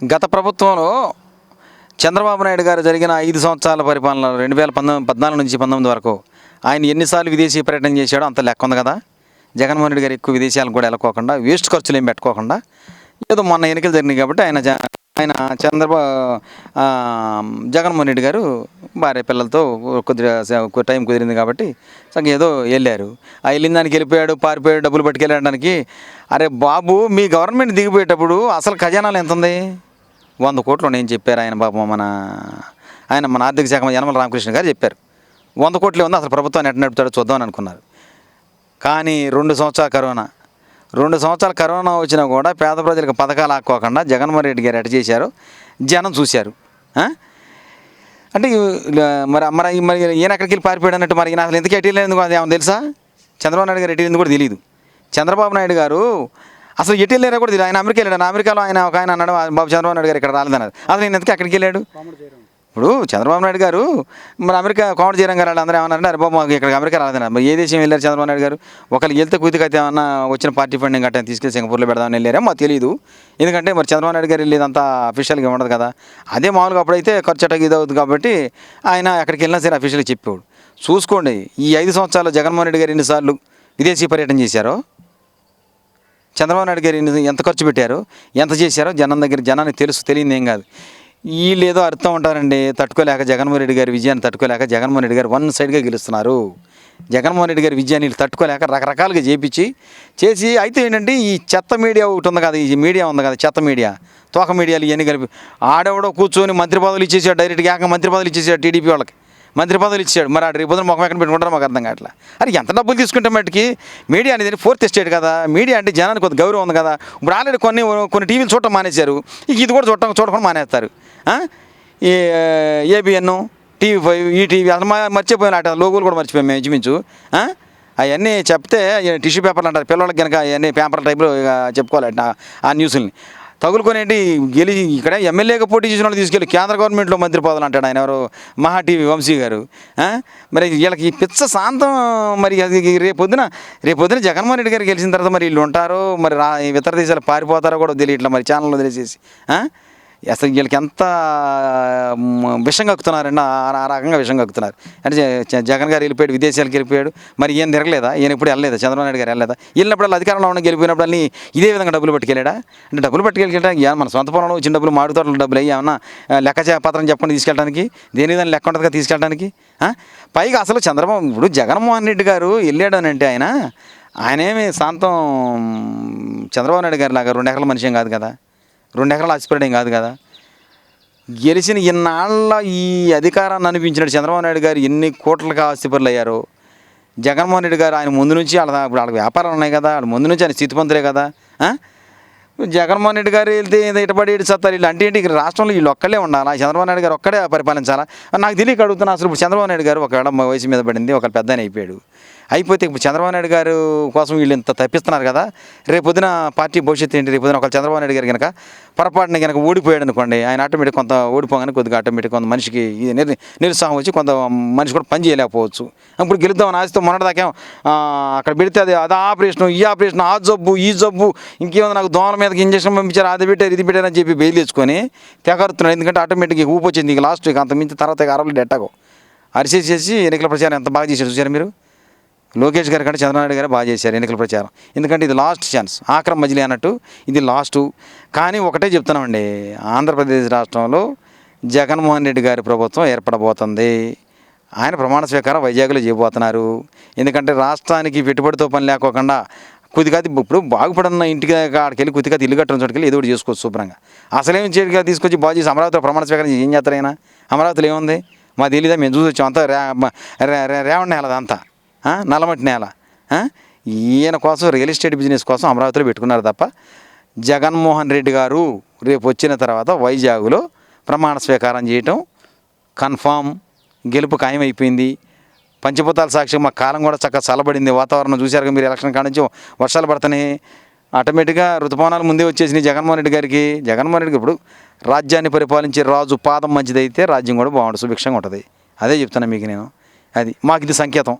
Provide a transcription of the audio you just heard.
గత ప్రభుత్వంలో చంద్రబాబు నాయుడు గారు జరిగిన ఐదు సంవత్సరాల పరిపాలన రెండు వేల పంతొమ్మిది పద్నాలుగు నుంచి పంతొమ్మిది వరకు ఆయన ఎన్నిసార్లు విదేశీ పర్యటన చేశాడో అంత లెక్క ఉంది కదా. జగన్మోహన్ రెడ్డి గారు ఎక్కువ విదేశాలకు కూడా వెళ్ళకోకుండా వేస్ట్ ఖర్చులు ఏం పెట్టుకోకుండా ఏదో మొన్న ఎన్నికలు జరిగినాయి కాబట్టి ఆయన ఆయన చంద్రబాబు జగన్మోహన్ రెడ్డి గారు భార్య పిల్లలతో కొద్దిగా టైం కుదిరింది కాబట్టి సగం ఏదో వెళ్ళారు. ఆ వెళ్ళిన దానికి వెళ్ళిపోయాడు పారిపోయాడు డబ్బులు పట్టుకెళ్ళడానికి అరే బాబు మీ గవర్నమెంట్ దిగిపోయేటప్పుడు అసలు ఖజానాలు ఎంత ఉంది వంద కోట్లు నేను చెప్పారు ఆయన పాపం మన ఆయన మన ఆర్థిక శాఖ యనమల రామకృష్ణ గారు చెప్పారు. వంద కోట్లు ఉంది అసలు ప్రభుత్వాన్ని ఎట్ట నడుపుతాడో చూద్దామని అనుకున్నారు. కానీ రెండు సంవత్సరాల కరోనా రెండు సంవత్సరాల కరోనా వచ్చినా కూడా పేద ప్రజలకు పథకాలు ఆక్కోకుండా జగన్మోహన్ రెడ్డి గారు ఎట చేశారు? జనం చూశారు. అంటే మరి మరి మరి ఈయన ఎక్కడికి వెళ్ళి పారిపోయాడు అన్నట్టు మరి ఈయన అసలు ఎందుకు ఎటు వెళ్ళేందుకు అది తెలుసా? చంద్రబాబు నాయుడు గారు ఎటు కూడా తెలియదు చంద్రబాబు నాయుడు గారు అసలు ఎటు వెళ్ళారో కూడా ఆయన అమెరికా వెళ్ళాడు. అమెరికాలో ఆయన ఒక ఆయన అన్నాడు బాబు చంద్రబాబు నాయుడు గారు ఇక్కడ రాలేదన్నారు అసలు నేను ఎందుకు ఎక్కడికి వెళ్ళాడు? ఇప్పుడు చంద్రబాబు నాయుడు గారు మరి అమెరికా కోమటి జయరాం గారు అందరూ ఏమన్నారంటే అరే బాబు మాకు ఇక్కడ అమెరికా రాలేదన్నారు మరి ఏ దేశం వెళ్ళారు చంద్రబాబు నాయుడు గారు? ఒకళ్ళు వెళ్తే కుదికైతే ఏమన్నా వచ్చిన పార్టీ ఫండింగ్ గట్రా తీసుకెళ్ళి సింగపూర్లో పెడదామని వెళ్ళారా? మాకు తెలియదు ఎందుకంటే మరి చంద్రబాబు నాయుడు గారు వెళ్ళేదంతా అఫీషియల్గా ఉండదు కదా. అదే మామూలుగా అప్పుడైతే ఖర్చు అటక్ ఇది అవుతుంది కాబట్టి ఆయన ఎక్కడికి వెళ్ళినా సరే అఫీషియల్గా చెప్పేవాడు. చూసుకోండి ఈ ఐదు సంవత్సరాలు జగన్మోహన్ రెడ్డి గారు ఎన్నిసార్లు విదేశీ పర్యటన చేశారో చంద్రబాబు నాయుడు గారు ఎంత ఖర్చు పెట్టారు ఎంత చేశారో జనం దగ్గర జనానికి తెలుసు తెలియదు ఏం కాదు. వీళ్ళు ఏదో అర్థం ఉంటారండి తట్టుకోలేక జగన్మోహన్ రెడ్డి గారి విజయాన్ని తట్టుకోలేక జగన్మోహన్ రెడ్డి గారు వన్ సైడ్గా గెలుస్తున్నారు. జగన్మోహన్ రెడ్డి గారి విజయాన్ని వీళ్ళు తట్టుకోలేక రకరకాలుగా చేపించి చేసి అయితే ఏంటంటే ఈ చెత్త మీడియా ఒకటి ఉంది కదా ఈ మీడియా ఉంది కదా చెత్త మీడియా తోక మీడియాలు ఇవన్నీ కలిపి ఆడెవడో కూర్చొని మంత్రి పదవులు ఇచ్చేసాడు డైరెక్ట్గా మంత్రి పదవులు ఇచ్చేసాడు టీడీపీ వాళ్ళకి. మంత్రి పదవులు ఇచ్చాడు. మరి రేపు పొద్దున ముఖం ఎక్కడ పెట్టుకుంటారో మాకు అర్థం కావట్లా. అరే ఎంత డబ్బులు తీసుకుంటే మట్టుకి మీడియా అనేది ఫోర్త్ స్టేట్ కదా. మీడియా అంటే జనానికి కొంత గౌరవం ఉంది కదా. ఇప్పుడు ఆల్రెడీ కొన్ని కొన్ని టీవీలు చూడటం మానేశారు. ఇక ఇది కూడా చూడటం చూడకుండా మానేస్తారు. ఈ ABN TV five E TV అసలు మర్చిపోయిన అట లోగోలు కూడా మర్చిపోయాం మేము ఇంచుమించు. అవన్నీ చెప్తే టిష్యూ పేపర్లు అంటారు. పిల్లలకి కనుక అవన్నీ పేపర్ టైప్లో చెప్పుకోవాలంటే చెప్పుకోవాలి ఆ- ఆ న్యూస్ని తగులుకొనేటి గెలి ఇక్కడ ఎమ్మెల్యేగా పోటీ చేసిన వాళ్ళు తీసుకెళ్ళి కేంద్ర గవర్నమెంట్లో మంత్రి పదవులు అంటాడు ఆయన ఎవరు? మహా టీవీ వంశీ గారు. మరి వీళ్ళకి ఈ పిచ్చ శాంతం మరి అది రేపొద్దున రేపొద్దున జగన్మోహన్ రెడ్డి గారు గెలిచిన తర్వాత మరి వీళ్ళు ఉంటారో మరి రా ఇతర దేశాలు పారిపోతారో కూడా తెలియట్లా మరి ఛానల్లో తెలిసేసి అసలు వీళ్ళకి ఎంత విషం కక్కుతున్నారండి ఆ రకంగా విషం కక్కుతున్నారు. అంటే జగన్ గారు వెళ్ళిపోయాడు విదేశాలకు వెళ్ళిపోయాడు మరి ఈయన తిరగలేదా? ఈయన ఇప్పుడు వెళ్ళలేదా? చంద్రబాబు నాయుడు గారు వెళ్ళలేదా? వెళ్ళినప్పుడు అధికారంలో ఉన్న గెలిపోయినప్పుడు అన్ని ఇదే విధంగా డబ్బులు పట్టుకెళ్ళాడా? అంటే డబ్బులు పట్టుకెళ్ళడానికి మన సొంత పొలంలో వచ్చిన డబ్బులు మాడి తోటల డబ్బులు అయ్యి ఏమన్నా లెక్క పత్రం చెప్పండి తీసుకెళ్ళడానికి దేని విధంగా లెక్క ఉంటుందిగా తీసుకెళ్ళడానికి పైగా అసలు చంద్రబాబు ఇప్పుడు జగన్మోహన్ రెడ్డి గారు వెళ్ళాడు అని అంటే ఆయన ఆయనేమి సాంతం చంద్రబాబు నాయుడు గారి లాగా రెండు ఎకరాల మనిషి కాదు కదా? రెండు ఎకరాలు ఆశపడేం కాదు కదా. గెలిచిన ఇన్నాళ్ళ ఈ అధికారాన్ని అనిపించినట్టు చంద్రబాబు నాయుడు గారు ఎన్ని కోట్లకు ఆస్తిపరులు అయ్యారో జగన్మోహన్ రెడ్డి గారు ఆయన ముందు నుంచి వాళ్ళ ఇప్పుడు వాళ్ళకి వ్యాపారాలు ఉన్నాయి కదా వాళ్ళ ముందు నుంచి ఆయన స్థితిపంతులే కదా జగన్మోహన్ రెడ్డి గారు వెళ్తే ఏదో ఇటపడి ఇటు సత్తారు వీళ్ళు అంటే ఏంటి? ఇక్కడ రాష్ట్రంలో వీళ్ళు ఒక్కడే ఉండాలా? చంద్రబాబు నాయుడు గారు ఒక్కడే పరిపాలించాలా? నాకు తెలియక అడుగుతున్నా అసలు ఇప్పుడు చంద్రబాబు నాయుడు గారు ఒకవేళ వయసు మీద పడింది ఒక పెద్ద అయిపోయాడు. అయిపోతే ఇప్పుడు చంద్రబాబు నాయుడు గారు కోసం వీళ్ళు ఇంత తప్పిస్తున్నారు కదా రేపు పొద్దున పార్టీ భవిష్యత్తు ఏంటి? రేపు పొద్దున ఒక చంద్రబాబు నాయుడు గారు కనుక పొరపాటున కనుక ఓడిపోయాడు అనుకోండి ఆయన ఆటోమేటిక్ కొంత ఓడిపోగానే కొద్దిగా ఆటోమేటిక్ కొంత మనిషికి నిర్ నిరుత్సాహం వచ్చి కొంత మనిషి కూడా పని చేయలేకపోవచ్చు. ఇప్పుడు గెలుద్దామని ఆశతో మొన్నటిదాకా అక్కడ పెడితే అది అది ఆపరేషన్ ఈ ఆపరేషన్ ఆ జబ్బు ఈ జబ్బు ఇంకేమో నాకు దోమల మీదకి ఇంజక్షన్ పంపించారు అది పెట్టారు ఇది పెట్టారు అని చెప్పి బెయిల్ తెచ్చుకొని తెగరుతున్నాడు. ఎందుకంటే ఆటోమేటిక్గా ఊపొచ్చింది ఇక లాస్ట్ ఇక అంత మించి తర్వాత అరవలు డెట్టాగో అరిసేసేసి ఎన్నికల ప్రచారం ఎంత బాగా చేశారు చూసారు మీరు? లోకేష్ గారి కంటే చంద్రనాయుడు గారే బాగా చేశారు ఎన్నికల ప్రచారం. ఎందుకంటే ఇది లాస్ట్ ఛాన్స్ ఆక్రమ మజిలీ అన్నట్టు ఇది లాస్ట్ కానీ ఒకటే చెప్తున్నామండి ఆంధ్రప్రదేశ్ రాష్ట్రంలో జగన్మోహన్ రెడ్డి గారి ప్రభుత్వం ఏర్పడబోతుంది. ఆయన ప్రమాణ స్వీకారం వైజాగ్లో చేయబోతున్నారు. ఎందుకంటే రాష్ట్రానికి పెట్టుబడితో పని లేకోకుండా కొద్దిగా ఇప్పుడు బాగుపడిన ఇంటికి అక్కడికి వెళ్ళి కొద్దిగా ఇల్లు కట్టడం చోటుకెళ్ళి ఏదో ఒకటి చేసుకోవచ్చు శుభ్రంగా. అసలేం చేయగా తీసుకొచ్చి బాగు చేసి అమరావతిలో ప్రమాణ స్వీకారం ఏం చేస్తారు ఆయన అమరావతిలో ఏముంది? మా తెలియదా మేము చూసి వచ్చాం. అంతా రే రే- అదంతా నల్లమట్టి నేల. ఈయన కోసం రియల్ ఎస్టేట్ బిజినెస్ కోసం అమరావతిలో పెట్టుకున్నారు తప్ప జగన్మోహన్ రెడ్డి గారు రేపు వచ్చిన తర్వాత వైజాగ్లో ప్రమాణ స్వీకారం చేయటం కన్ఫామ్ గెలుపు ఖాయమైపోయింది. పంచభూతాల సాక్షి మా కాలం కూడా చక్కగా చల్లబడింది. వాతావరణం చూశారుగా మీరు ఎలక్షన్ కాడ నుంచి వర్షాలు పడుతున్నాయి. ఆటోమేటిక్గా ఋతుపవనాలు ముందే వచ్చేసినాయి జగన్మోహన్ రెడ్డి గారికి. జగన్మోహన్ రెడ్డికి ఇప్పుడు రాజ్యాన్ని పరిపాలించే రాజు పాదం మంచిదైతే రాజ్యం కూడా బాగుంటుంది సుభిక్షంగా ఉంటుంది. అదే చెప్తాను మీకు నేను. అది మాకు ఇది సంకేతం.